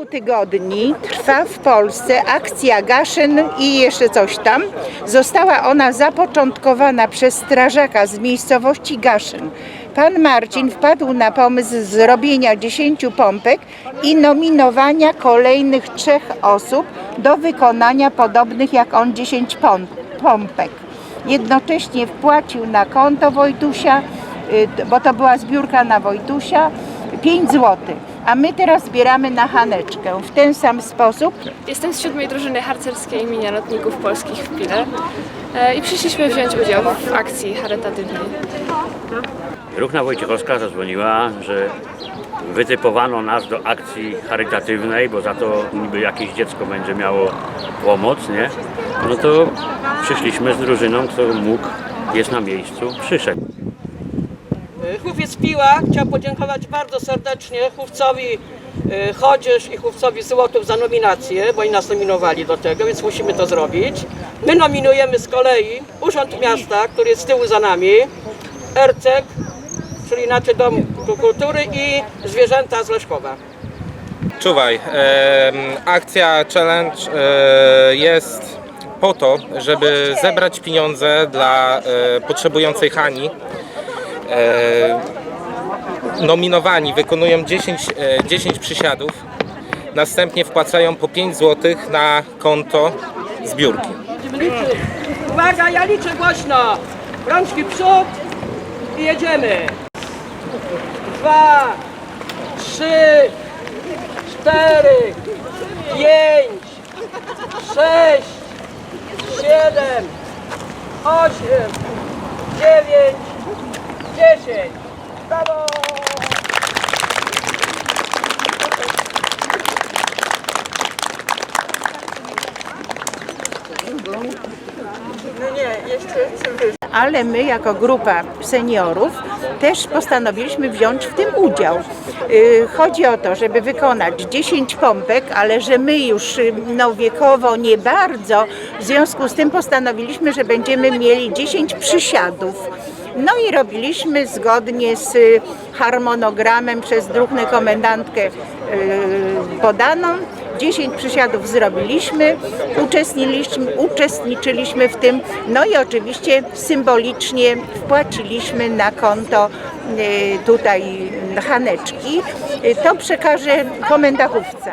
kilku tygodni trwa w Polsce akcja Gaszyn i jeszcze coś tam. Została ona zapoczątkowana przez strażaka z miejscowości Gaszyn. Pan Marcin wpadł na pomysł zrobienia 10 pompek i nominowania kolejnych trzech osób do wykonania podobnych jak on 10 pom- pompek. Jednocześnie wpłacił na konto Wojtusia, y, bo to była zbiórka na Wojtusia, 5 zł. A my teraz zbieramy na Haneczkę w ten sam sposób. Jestem z siódmej drużyny harcerskiej imienia Lotników Polskich w Pile e, i przyszliśmy wziąć udział w akcji charytatywnej. Ruchna Wojciechowska zadzwoniła, że wytypowano nas do akcji charytatywnej, bo za to niby jakieś dziecko będzie miało pomoc, nie? No to przyszliśmy z drużyną, kto mógł, jest na miejscu, przyszedł. Chówiec Piła chciał podziękować bardzo serdecznie chówcowi e, Chodzież i chówcowi Złotów za nominację, bo oni nas nominowali do tego, więc musimy to zrobić. My nominujemy z kolei Urząd Miasta, który jest z tyłu za nami, Ercek, czyli inaczej Dom Kultury i Zwierzęta z Leszkowa. Czuwaj, em, akcja challenge e, jest po to, żeby zebrać pieniądze dla e, potrzebującej Hani. E, nominowani wykonują 10, e, 10 przysiadów, następnie wpłacają po 5 zł na konto zbiórki. Uwaga, ja liczę głośno. Rączki przód i jedziemy. Dwa, trzy, cztery, pięć, sześć, siedem, osiem, dziewięć, dziesięć. Brawo! No nie, jeszcze ale my jako grupa seniorów też postanowiliśmy wziąć w tym udział. Y, Chodzi o to, żeby wykonać 10 pompek, ale że my już y, no, wiekowo nie bardzo, w związku z tym postanowiliśmy, że będziemy mieli 10 przysiadów. No i robiliśmy zgodnie z harmonogramem przez druhny komendantkę y, podaną. 10 przysiadów zrobiliśmy, uczestniczyliśmy, uczestniczyliśmy w tym, no i oczywiście symbolicznie wpłaciliśmy na konto y, tutaj Haneczki. Y, To przekaże komendachówca.